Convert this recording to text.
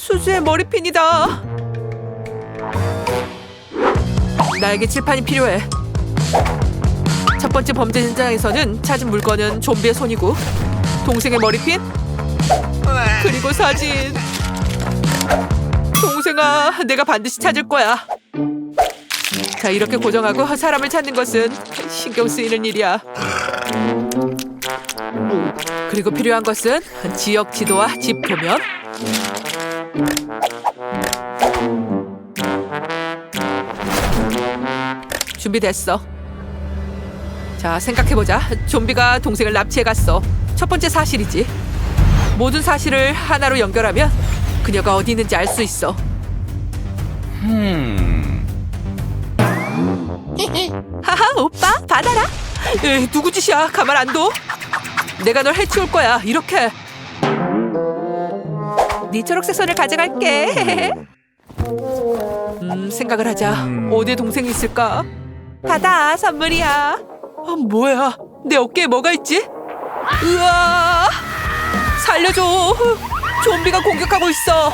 수지의 머리핀이다. 나에게 칠판이 필요해. 첫 번째 범죄 현장에서는 찾은 물건은 좀비의 손이고 동생의 머리핀 그리고 사진. 동생아, 내가 반드시 찾을 거야. 자, 이렇게 고정하고 사람을 찾는 것은 신경 쓰이는 일이야. 그리고 필요한 것은 지역 지도와 집 도면. 준비됐어. 자, 생각해보자. 좀비가 동생을 납치해갔어. 첫 번째 사실이지. 모든 사실을 하나로 연결하면 그녀가 어디 있는지 알 수 있어. 하하, 오빠, 받아라. 에이, 누구 짓이야? 가만 안 둬. 내가 널 해치울 거야. 이렇게. 네 초록색 손을 가져갈게. 음, 생각을 하자. 어디에 동생이 있을까? 받아, 선물이야. 아, 뭐야? 내 어깨에 뭐가 있지? 으아! 살려줘! 좀비가 공격하고 있어.